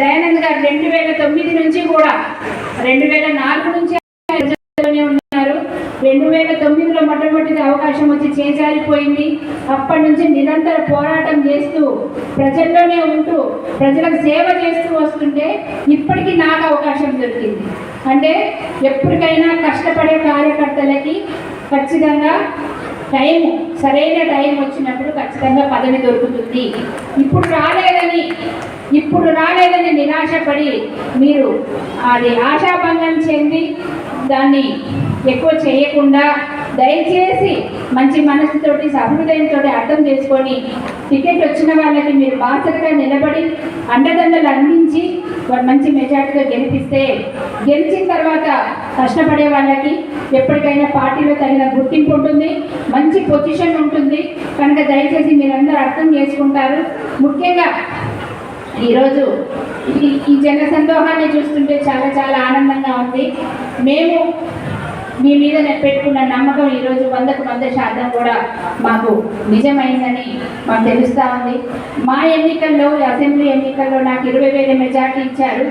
దయానంద్ గారు రెండు వేల తొమ్మిది నుంచి కూడా రెండు వేల నాలుగు నుంచి ఉన్నారు. రెండు వేల తొమ్మిదిలో మొట్టమొదటి అవకాశం వచ్చి చేజారిపోయింది. అప్పటి నుంచి నిరంతర పోరాటం చేస్తూ ప్రజల్లోనే ఉంటూ ప్రజలకు సేవ చేస్తూ వస్తుంటే ఇప్పటికీ నాకు అవకాశం దొరికింది. అంటే ఎప్పటికైనా కష్టపడే కార్యకర్తలకి ఖచ్చితంగా టైం సరైన టైం వచ్చినప్పుడు ఖచ్చితంగా పదవి దొరుకుతుంది. ఇప్పుడు రాలేదని ఇప్పుడు రాలేదని నిరాశపడి మీరు అది ఆశాభంగం చెంది దాన్ని ఎక్కువ చేయకుండా దయచేసి మంచి మనసుతోటి సహృదయంతో అర్థం చేసుకొని టికెట్ వచ్చిన వాళ్ళకి మీరు బాధ్యతగా నిలబడి అండదండలు అందించి వాళ్ళు మంచి మెజార్టీగా గెలిపిస్తే గెలిచిన తర్వాత కష్టపడే వాళ్ళకి ఎప్పటికైనా పార్టీలో తగిన గుర్తింపు ఉంటుంది మంచి పొజిషన్ ఉంటుంది. కనుక దయచేసి మీరందరూ అర్థం చేసుకుంటారు. ముఖ్యంగా ఈరోజు ఈ ఈ జన సందోహాన్ని చూస్తుంటే చాలా చాలా ఆనందంగా ఉంది. మేము మీ మీద నేను పెట్టుకున్న నమ్మకం ఈరోజు వందకు వంద శాతం కూడా మాకు నిజమైందని మాకు తెలుస్తూ ఉంది. మా ఎన్నికల్లో అసెంబ్లీ ఎన్నికల్లో నాకు ఇరవై వేల మెజార్టీ ఇచ్చారు.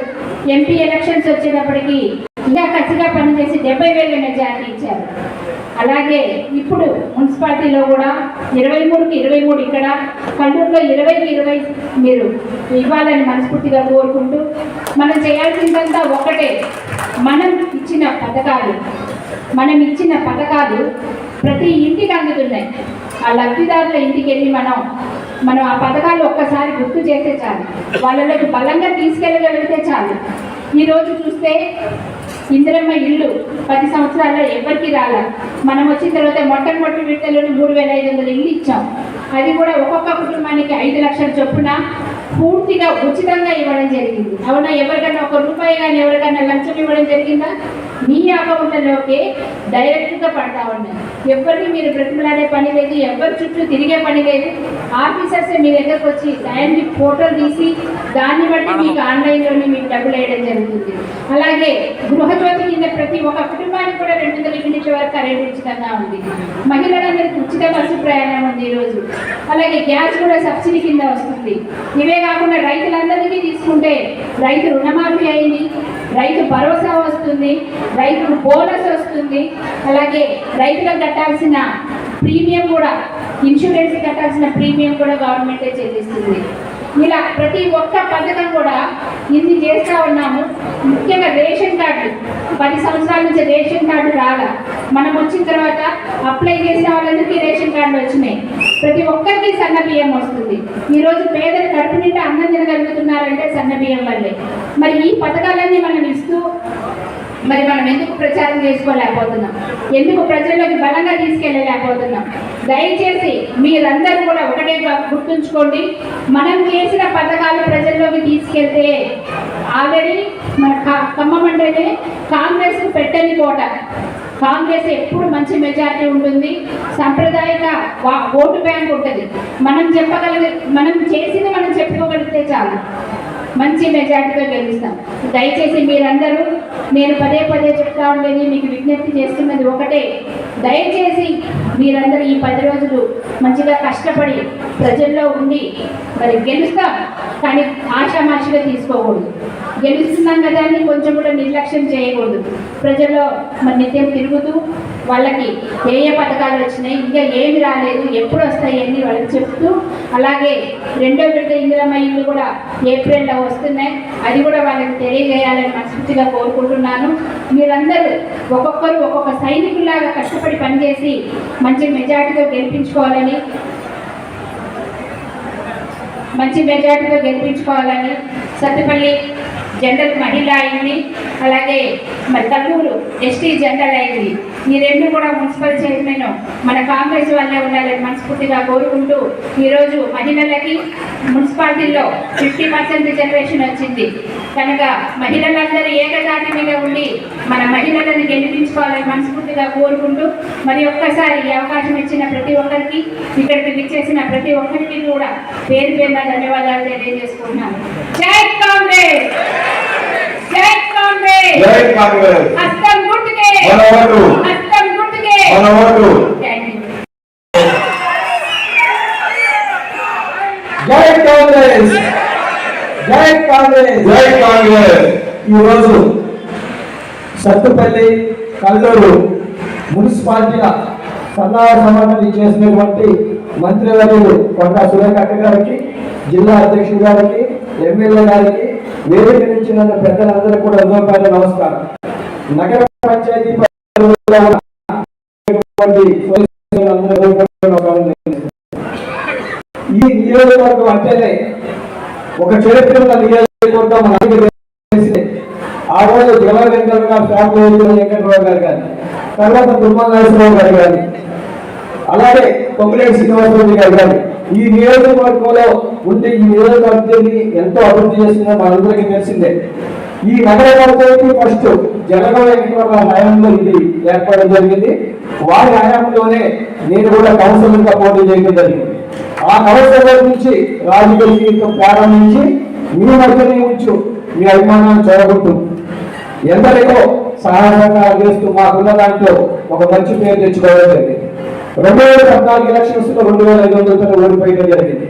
ఎంపీ ఎలక్షన్స్ వచ్చేటప్పటికి ఇంకా ఖచ్చితంగా పనిచేసి డెబ్బై వేల మెజార్టీ ఇచ్చారు. అలాగే ఇప్పుడు మున్సిపాలిటీలో కూడా ఇరవై మూడుకి ఇరవై మూడు ఇక్కడ కల్లూరులో ఇరవైకి ఇరవై మీరు ఇవ్వాలని మనస్ఫూర్తిగా కోరుకుంటూ మనం చేయాల్సిందంతా ఒకటే మనం ఇచ్చిన పథకాలు. మనం ఇచ్చిన పథకాలు ప్రతి ఇంటికి అందుతున్నాయి. ఆ లబ్ధిదారుల ఇంటికి వెళ్ళి మనం మనం ఆ పథకాలు ఒక్కసారి గుర్తు చేస్తే చాలు. వాళ్ళలోకి బలంగా తీసుకెళ్ళగలిగితే చాలు. ఈరోజు చూస్తే ఇందిరమ్మ ఇల్లు పది సంవత్సరాల్లో ఎవరికి రాల. మనం వచ్చిన తర్వాత మొట్టమొదటి విడతలోని మూడు వేల ఐదు వందల ఇల్లు ఇచ్చాం. అది కూడా ఒక్కొక్క కుటుంబానికి ఐదు లక్షల చొప్పున పూర్తిగా ఉచితంగా ఇవ్వడం జరిగింది. అవునా? ఎవరికైనా ఒక రూపాయి కానీ ఎవరికైనా లంచం ఇవ్వడం జరిగిందా? మీ అకౌంట్లలోకి డైరెక్ట్గా పడతా ఉన్నాయి ఎవరిని మీరు బ్రతిమలాడే పని లేదు ఎవరి చుట్టూ తిరిగే పని లేదు. ఆఫీసర్స్ మీ దగ్గరకు వచ్చి టైంకి ఫోటోలు తీసి దాన్ని బట్టి మీకు ఆన్లైన్లోనే మీకు డబ్బులు వేయడం జరుగుతుంది. అలాగే గృహజ్యోతి ప్రతి ఒక్క కుటుంబానికి కూడా రెండు వందల యూనిట్ల వరకు కరెంట్ ఉచితంగా ఉంది. మహిళలందరికీ ఉచిత బస్సు ప్రయాణం ఉంది ఈరోజు అలాగే గ్యాస్ కూడా సబ్సిడీ కింద వస్తుంది. ఇవే కాకుండా రైతులందరికీ తీసుకుంటే రైతు రుణమాఫీ అయింది రైతు భరోసా వస్తుంది రైతుకు బోనస్ వస్తుంది. అలాగే రైతులకు కట్టాల్సిన ప్రీమియం కూడా ఇన్సూరెన్స్ కట్టాల్సిన ప్రీమియం కూడా గవర్నమెంటే చెల్లిస్తుంది. ఇలా ప్రతి ఒక్క పథకం కూడా ఇన్ని చేస్తూ ఉన్నాము. ముఖ్యంగా రేషన్ కార్డు. పది సంవత్సరాల నుంచి రేషన్ కార్డు రాగా మనం వచ్చిన తర్వాత అప్లై చేసిన వాళ్ళందరికీ రేషన్ కార్డులు వచ్చినాయి. ప్రతి ఒక్కరికి సన్న బియ్యం వస్తుంది. ఈరోజు పేదలు కడుపు నిండా అన్నం తినగలుగుతున్నారంటే సన్న బియ్యం వల్లే. మరి ఈ పథకాలన్నీ మనం ఇస్తూ మరి మనం ఎందుకు ప్రచారం చేసుకోలేకపోతున్నాం? ఎందుకు ప్రజల్లోకి బలంగా తీసుకెళ్ళలేకపోతున్నాం? దయచేసి మీరందరూ కూడా ఒకటే గుర్తుంచుకోండి మనం చేసిన పథకాలు ప్రజల్లోకి తీసుకెళ్తే ఆల్రెడీ మన కా- ఖమ్మం అంటేనే కాంగ్రెస్ పెట్టని కోట. కాంగ్రెస్ ఎప్పుడు మంచి మెజారిటీ ఉంటుంది సాంప్రదాయక ఓటు బ్యాంక్ ఉంటుంది. మనం చెప్పగలిగే మనం చేసింది మనం చెప్పుకోగలిగితే చాలు. మంచి మెజార్టీతో గెలుస్తాం. దయచేసి మీరందరూ నేను పదే పదే చెప్తా ఉండేది మీకు విజ్ఞప్తి చేస్తున్నది ఒకటే. దయచేసి మీరందరూ ఈ పది రోజులు మంచిగా కష్టపడి ప్రజల్లో ఉండి మరి గెలుస్తాం కానీ ఆషామాషిగా తీసుకోకూడదు. గెలుస్తున్నాం కదా అని కొంచెం కూడా నిర్లక్ష్యం చేయకూడదు. ప్రజల్లో మరి నిత్యం తిరుగుతూ వాళ్ళకి ఏ ఏ పథకాలు వచ్చినాయి ఇంకా ఏమి రాలేదు ఎప్పుడు వస్తాయి అని వాళ్ళకి చెప్తూ అలాగే రెండో విడత ఇందిరమ్మ ఇల్లు కూడా ఏప్రిల్లో వస్తున్నాయి. అది కూడా వాళ్ళకి తెలియజేయాలని మనస్ఫూర్తిగా కోరుకుంటున్నాను. మీరందరూ ఒక్కొక్కరు ఒక్కొక్క సైనికులాగా కష్టపడి పనిచేసి మంచి మెజార్టీతో గెలిపించుకోవాలని మంచి మెజార్టీతో గెలిపించుకోవాలని సత్తుపల్లి జనరల్ మహిళ అయింది. అలాగే మరి తల్లూరు ఎస్టీ జనరల్ అయింది. ఈ రెండు కూడా మున్సిపల్ చైర్మన్ మన కాంగ్రెస్ వాళ్ళే ఉండాలని మనస్ఫూర్తిగా కోరుకుంటూ ఈరోజు మహిళలకి మున్సిపాలిటీలో ఫిఫ్టీ పర్సెంట్ రిజర్వేషన్ వచ్చింది. కనుక మహిళలందరూ ఏకదాటి మీద ఉండి మన మహిళలను గెలిపించుకోవాలని మనస్ఫూర్తిగా కోరుకుంటూ మరి ఒక్కసారి ఈ అవకాశం ఇచ్చిన ప్రతి ఒక్కరికి ఇక్కడికి విచ్చేసిన ప్రతి ఒక్కరికి కూడా పేరు పేరున ధన్యవాదాలు తెలియజేసుకుంటున్నాను. జై కాంగ్రెస్! జై కాంగ్రెస్! జై కాంగ్రెస్! హస్తం గుర్తుకే! మన ఓటు హస్తం గుర్తుకే! మన ఓటు థ్యాంక్ యూ. జై కాంగ్రెస్! జై కాంగ్రెస్. జై కాంగ్రెస్. ఈరోజు సత్తుపల్లి కల్లూరు మున్సిపాలిటీల సన్నాహ సమాధానం చేసినటువంటి మంత్రివర్యులు కొండా సురేఖ గారికి జిల్లా అధ్యక్షుడు గారికి ఎమ్మెల్యే గారికి వేదిక నుంచి నన్ను పెద్దలందరూ కూడా ఉదయపడే నమస్కారం. నగర పంచాయతీ. ఈ నియోజకవర్గం అంటేనే ఒక చరిత్ర నియోజకవర్గం మనకి ఆ రోజు జవహర్ వెంకట గారు ఫ్యామిలీ వెంకటరావు గారు కానీ తర్వాత దుర్మల నరసింహరావు గారు కానీ అలాగే కొమ్మినేని శ్రీనివాసరావు గారు కానీ ఈ నియోజకవర్గంలో ఉండి ఈ నియోజకవర్గాన్ని ఎంతో అభివృద్ధి చేస్తుందో మనందరికీ తెలిసిందే. ఈ నగర పంచాయతీ ఫస్ట్ జగన్ వెంకటరావు హయాంలో ఇది ఏర్పడడం జరిగింది. వారి హయాంలోనే నేను కూడా కౌన్సిలర్గా పోటీ చేయడం జరిగింది. ఆ కౌన్సిలర్ నుంచి రాజకీయ జీవితం ప్రారంభించి మీ మధ్యనే ఉంచు మీ అభిమానాన్ని చూడగొట్టు ఎందరికో సహాయంగా చేస్తూ మాకున్న దాంట్లో ఒక మంచి పేరు తెచ్చుకోవడం జరిగింది. రెండు వేల పద్నాలుగు ఎలక్షన్స్లో రెండు వేల ఐదు వందలతో ఓడిపోయడం జరిగింది.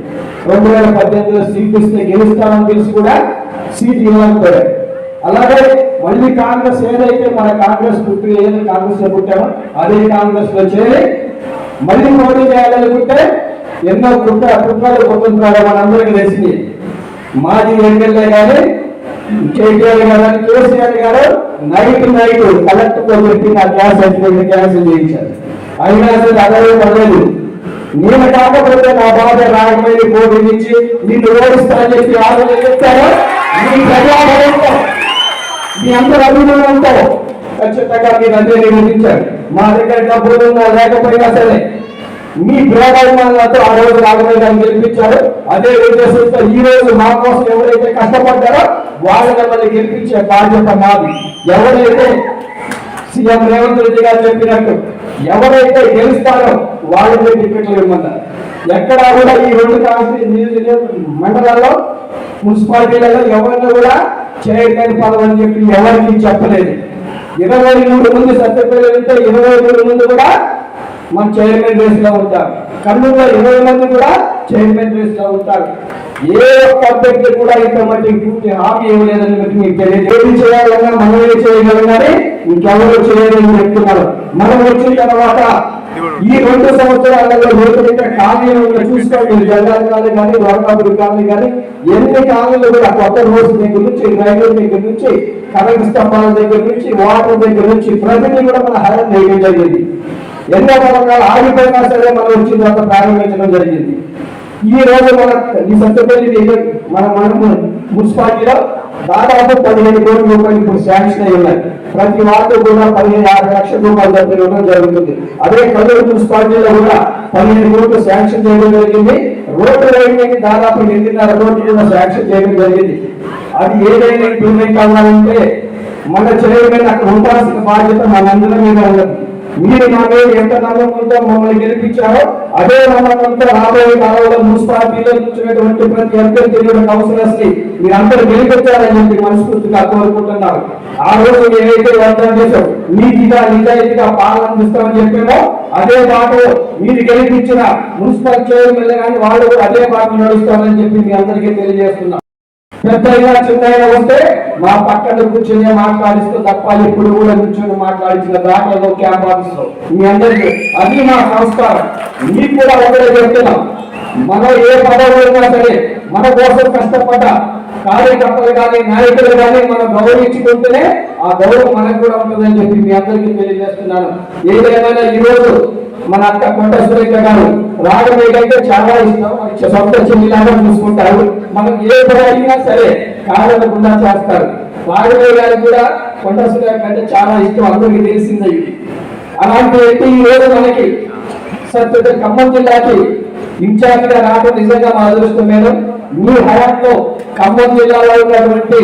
రెండు వేల పద్దెనిమిదిలో సీట్ ఇస్తే గెలుస్తామని తెలిసి కూడా సీట్ ఇవ్వలేకపోయారు. అలాగే మళ్ళీ కాంగ్రెస్ ఏదైతే మన కాంగ్రెస్ పుట్టి ఏదైతే కాంగ్రెస్లో పుట్టామో అదే కాంగ్రెస్లో చేరి మళ్ళీ మోడీ చేయాలనుకుంటే ఎన్నో కుట్ర కుట్రలు కొట్టుకుంటున్నారు మనందరికీ తెలిసింది. మాజీ ఎమ్మెల్యే గాని కేటీఆర్ గారు కేసీఆర్ గారు నైట్ నైట్ కలెక్టర్తో చెప్పి నా గ్యాస్ సర్టిఫికేట్ క్యాన్సిల్ చేయించారు. అయినా సరే అదే పడలేదు నేను కాకపోతే నా బాధ రాకపోయి పోటీ నుంచి నిన్ను ఓడిస్తానని చెప్పి ఆలోచన చెప్తారో మీ ప్రజాబలంతో మీ అందరూ అభిమానంతో ఖచ్చితంగా మీరు అందరినీ నిర్వహించారు మా దగ్గర డబ్బులు ఉన్నా లేకపోయినా సరే మీ ప్రేమాభిమానులతో ఆ రోజు రాఘవయ్య అని గెలిపించారు. అదే ఉద్దేశంతో ఈ రోజు మా కోసం ఎవరైతే కష్టపడ్డారో వాళ్ళని మళ్ళీ గెలిపించే బాధ్యత మాది. ఎవరైతే సీఎం రేవంత్ రెడ్డి గారు చెప్పినట్టు ఎవరైతే గెలుస్తారో వాళ్ళకే టికెట్లు ఇవ్వమన్నారు. ఎక్కడా కూడా ఈ రెండు కాన్స్టి నియోజక మండలాల్లో మున్సిపాలిటీలలో ఎవరిని కూడా చైర్మన్ పదవి అని చెప్పి ఎవరికి చెప్పలేదు. ఇరవై మూడు మంది సత్యపల్లి వెళ్తే ఇరవై మూడు మంది కూడా మన చైర్మన్ రేస్లో ఉంటారు. కర్నూలులో ఇరవై మంది కూడా చైర్మన్ రేస్లో ఉంటారు. ఏ ఒక్క అభ్యర్థి కూడా ఇంత మట్టి పూర్తి హామీ ఇవ్వలేదని చెప్పి మీకు తెలియదు. ఏది చేయాలన్నా మనమే చేయగలం కానీ ఇంకెవరు చేయలేదని చెప్తున్నారు మనం. వచ్చిన తర్వాత ఈ రెండు సంవత్సరాలలో లోతుగా కాలనీలు చూసుకోండి జగన్ కాలనీ కానీ వరకాపురి కాలనీ కానీ ఎన్ని ఖాళీలు కూడా కొత్త రోడ్స్ దగ్గర నుంచి రైల్వే దగ్గర నుంచి కరెంట్ స్తంభాల దగ్గర నుంచి వాటర్ దగ్గర నుంచి ప్రతిదీ కూడా మన హైలైట్ చేయడం జరిగింది. ఎన్నో పథకాలు ఆగిపోయినా సరే మనం వచ్చిన తర్వాత ప్రారంభించడం జరిగింది. ఈ రోజు మన ఈ సత్యపల్లి మన మన మున్సిపాలిటీలో దాదాపు పదిహేను కోట్ల రూపాయలు ఇప్పుడు శాంక్షన్ అయి ఉన్నాయి. ప్రతి వార్డు కూడా పదిహేను యాభై లక్షల రూపాయలు దగ్గర ఇవ్వడం జరుగుతుంది. అదే కల్లూరు మున్సిపాలిటీలో కూడా పదిహేను కోట్లు శాంక్షన్ చేయడం జరిగింది. రోడ్డు రైల్వేకి దాదాపు ఎనిమిదిన్నర కోట్లు శాంక్షన్ చేయడం జరిగింది. అది ఏదైనా ఇంప్రూవ్మెంట్ అవ్వాలంటే మన చైర్మన్ అక్కడ ఉండాల్సిన బాధ్యత మనందరి మీద ఉన్నది. మీరు మా ఎంత నమ్మకంతో మమ్మల్ని గెలిపించారో అదే నమ్మకంతో రాబోయే కాలంలో మున్సిపాలిటీలో కూర్చున్నటువంటి ప్రతి అభ్యర్థి అవసరం కౌన్సిలర్స్ని మీరందరూ గెలిపించాలని చెప్పి మనస్ఫూర్తిగా కోరుకుంటున్నారు. ఆ రోజు ఏదైతే వాగ్దానం చేశాం నీతిగా నిజాయితీగా పాలన అందిస్తామని చెప్పామో అదే బాటలో మీరు గెలిపించిన మున్సిపల్ చైర్మన్ కానీ వాళ్ళు అదే బాట నడుస్తామని చెప్పి మీ అందరికీ తెలియజేస్తున్నారు పెద్దగా చిన్నగా వస్తే మా పక్కన కూర్చొని మాట్లాడిస్తూ తప్ప ఇప్పుడు కూడా కూర్చొని మాట్లాడించిన దాంట్లో క్యాంప్ ఆఫీస్ మీ అందరికీ అది మా సంస్కారం. మీకు కూడా ఒకటే చెప్తున్నాం. మనం ఏ పదవి ఉన్నా సరే మన కోసం కష్టపడ్డ కార్యకర్తలు కానీ నాయకులు కానీ మనం గౌరవించుకుంటేనే ఆ గౌరవం మనకు కూడా ఉంటుందని చెప్పి మీ అందరికీ తెలియజేస్తున్నాను. ఏదేమైనా ఈ రోజు మన అక్క కొండ సురేఖ గారు రాగమేఘ అయితే చాలా ఇష్టం సొంత చెల్లిలాగా చూసుకుంటారు. మనం ఏ పని అడిగినా సరే కాదనకుండా చేస్తారు. రాగమేఘ గారికి కూడా కొండ సురేఖ అంటే చాలా ఇష్టం అందరికీ తెలిసిందే ఇది. అలాంటి వ్యక్తి ఈ రోజు మనకి సత్య ఖమ్మం జిల్లాకి ఇన్ఛార్జ్ రావడం నిజంగా మా అదృష్టం మేడం. మీ హయాంలో ఖమ్మం జిల్లాలో ఉన్నటువంటి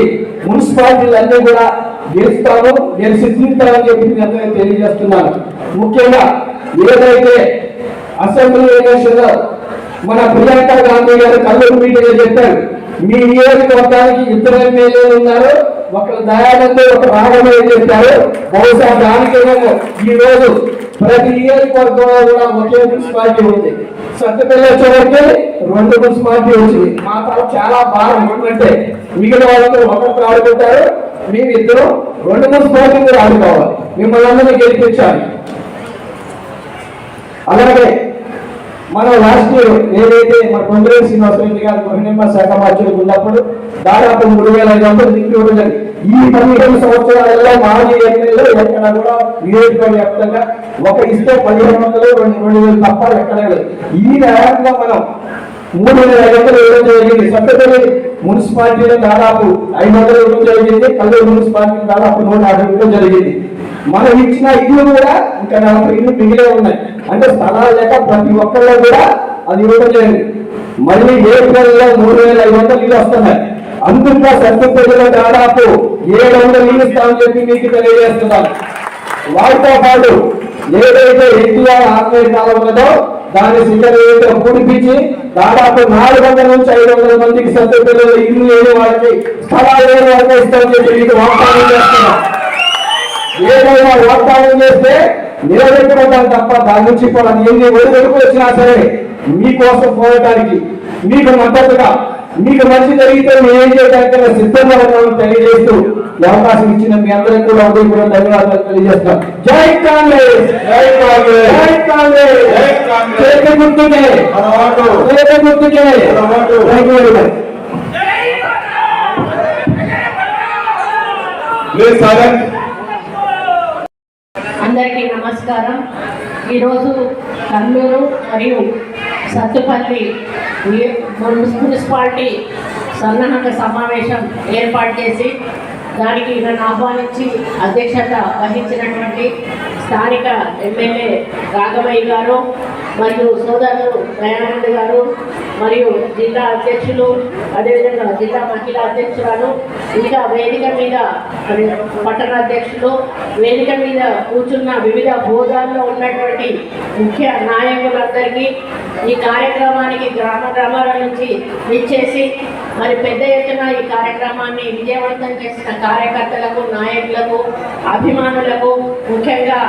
మున్సిపాలిటీలన్నీ కూడా గెలుస్తాము గెలిచి తీరుతామని చెప్పి తెలియజేస్తున్నాను. ముఖ్యంగా ఏదైతే అసెంబ్లీ ఎలక్షన్ మన ప్రియాంక గాంధీ గారు కల్లూరు మీటింగ్ చెప్పారు మీ నియోజకవర్గానికి ఇద్దరు ఎమ్మెల్యేలు ఉన్నారు ఒకరు దయానంద్ ఒక రాఘవయ్య చెప్పారు. బహుశా దానికేమో ఈ రోజు ప్రతి నియోజకవర్గంలో కూడా ఒకే మున్సిపాలిటీ ఉంది. సత్తుపల్లి వచ్చేవరకు రెండు మున్సిపాలిటీ వచ్చింది. మా తరఫు చాలా భారం ఎందుకంటే మిగిలిన వాళ్ళందరూ ఒకరికి ఆడుకుంటారు మేము ఇద్దరు రెండు మున్సిపాలిటీ కూడా ఆడుకోవాలి. మిమ్మల్ని అందరినీ గెలిపించాలి. అలాగే మన లాస్ట్ ఇయర్ ఏదైతే మన కొండరేవి శ్రీనివాసరెడ్డి గారు గృహనిర్మాణ శాఖ మార్చులకు ఉన్నప్పుడు దాదాపు మూడు వేల ఐదు వందలు దిక్కు ఈ పదిహేను సంవత్సరాలలో మాజీ ఎమ్మెల్యేలు ఎక్కడ కూడా నియోజకవర్గ వ్యాప్తంగా ఒక ఇస్తే పదిహేను వందలు రెండు రెండు వేలు తప్ప ఎక్కడ లేదు. ఈ నేరంగా మనం మూడు వేల ఐదు వందలు ఇవ్వడం జరిగింది. సత్తపల్లి మున్సిపాలిటీలో దాదాపు ఐదు వందలు ఇవ్వడం జరిగింది. కల్లూరు మున్సిపాలిటీ దాదాపు నూట యాభై ఇవ్వడం జరిగింది. మనం ఇచ్చిన ఇల్లు కూడా ఇంకా నలభై ఇల్లు మిగిలే ఉన్నాయి. అంటే స్థలాలు లేక ప్రతి ఒక్కళ్ళు కూడా అది ఇవ్వడం లేదు. మళ్ళీ ఏప్రిల్లో మూడు వేల ఐదు వందలు ఇల్లు వస్తున్నాయి. అందులో సత్యపల్లిలో దాదాపు ఏడు వందలు ఇల్లు ఇస్తామని చెప్పి మీకు తెలియజేస్తున్నాను. వాటితో పాటు ఏదైతే ఎన్టీఆర్ ఆత్మీయ కాలం ఉన్నదో దాన్ని సింగరేతో పూడిపించి దాదాపు నాలుగు వందల నుంచి ఐదు వందల మందికి సత్యపల్లిలో ఇల్లు లేని వాళ్ళకి స్థలాలు లేని వాళ్ళకి ఇస్తామని చెప్పి మీకు వాగ్దానం చేస్తున్నాం ఏదైనా వాగ్దానం చేస్తే నిలబెట్టుకుంటాం తప్ప దాని నుంచి కూడా ఎన్ని ఒడిదొడుకు వచ్చినా సరే మీకోసం పోవటానికి మీకు మద్దతుగా మీకు మంచి జరిగితే మేము ఏం చేయడానికి సిద్ధంగా ఉన్నామని తెలియజేస్తూ అవకాశం ఇచ్చిన మీ అందరికీ కూడా కూడా ధన్యవాదాలు తెలియజేస్తాం జై కాంగ్రెస్ జై కాంగ్రెస్. జై కాంగ్రెస్ జై కాంగ్రెస్. చేతి గుర్తుకే మన ఓటు. చేతి గుర్తుకే మన vote. Thank you very much please silent అందరికీ నమస్కారం. ఈరోజు కర్నూలు మరియు సత్తుపల్లి మున్సిపాలిటీ సన్నాహక సమావేశం ఏర్పాటు చేసి దానికి నన్ను ఆహ్వానించి అధ్యక్షత వహించినటువంటి స్థానిక ఎమ్మెల్యే రాఘవయ్య గారు మరియు సోదరులు దయానంద్ గారు మరియు జిల్లా అధ్యక్షులు అదేవిధంగా జిల్లా మహిళా అధ్యక్షురాలు ఇంకా వేదిక మీద పట్టణ అధ్యక్షులు వేదిక మీద కూర్చున్న వివిధ హోదాల్లో ఉన్నటువంటి ముఖ్య నాయకులందరికీ ఈ కార్యక్రమానికి గ్రామ గ్రామాల నుంచి ఇచ్చేసి మరి పెద్ద ఎత్తున ఈ కార్యక్రమాన్ని విజయవంతం చేసిన కార్యకర్తలకు నాయకులకు అభిమానులకు ముఖ్యంగా